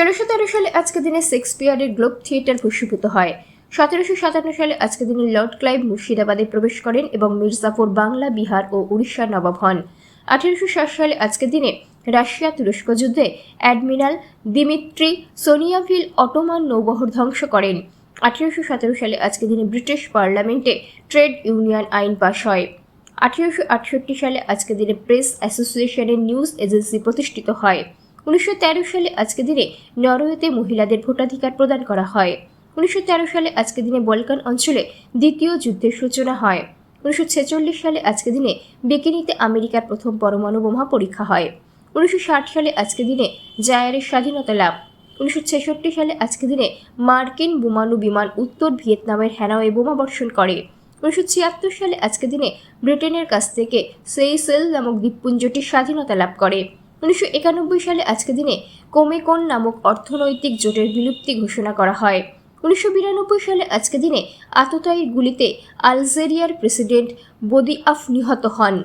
ষোলোশো তেরো সালে আজকে দিনে শেক্সপিয়ারের গ্লোব থিয়েটার ভূষীভূত হয়। সতেরোশো সাতান্ন সালে আজকে দিনে লর্ড ক্লাইভ মুর্শিদাবাদে প্রবেশ করেন এবং মির্জাফর বাংলা, বিহার ও উড়িষ্যার নবাব হন। আঠেরোশো ষাট সালে আজকে দিনে রাশিয়া তুরস্ক যুদ্ধে অ্যাডমিরাল দিমিত্রি সোনিয়াভিল অটোমান নৌবহর ধ্বংস করেন। আঠেরোশো সতেরো সালে আজকে দিনে ব্রিটিশ পার্লামেন্টে ট্রেড ইউনিয়ন আইন পাশ হয়। আঠেরোশো আটষট্টি সালে আজকে দিনে প্রেস অ্যাসোসিয়েশনের নিউজ এজেন্সি প্রতিষ্ঠিত হয়। উনিশশো তেরো সালে আজকে দিনে নরওয়েতে মহিলাদের ভোটাধিকার প্রদান করা হয়। উনিশশো তেরো সালে আজকে দিনে বলকান অঞ্চলে দ্বিতীয় যুদ্ধের সূচনা হয়। উনিশশো ছেচল্লিশ সালে আজকে দিনে বেকিনিতে আমেরিকার প্রথম পরমাণু বোমা পরীক্ষা হয়। উনিশশো ষাট সালে আজকে দিনে জায়ারের স্বাধীনতা লাভ। উনিশশো ছেষট্টি সালে আজকে দিনে মার্কিন বোমাণু বিমান উত্তর ভিয়েতনামের হ্যানাওয়ে বোমা বর্ষণ করে। উনিশশো ছিয়াত্তর সালে আজকে দিনে ব্রিটেনের কাছ থেকে সেইসেল নামক দ্বীপপুঞ্জটি স্বাধীনতা লাভ করে। উনিশশো একানব্বই সালে আজকে দিনে কোমেকন নামক অর্থনৈতিক জোটের বিলুপ্তি ঘোষণা করা হয়। উনিশশো বিরানব্বই সালে আজকে দিনে আততায়ীর গুলিতে আলজেরিয়ার প্রেসিডেন্ট বদিআফ নিহত হন।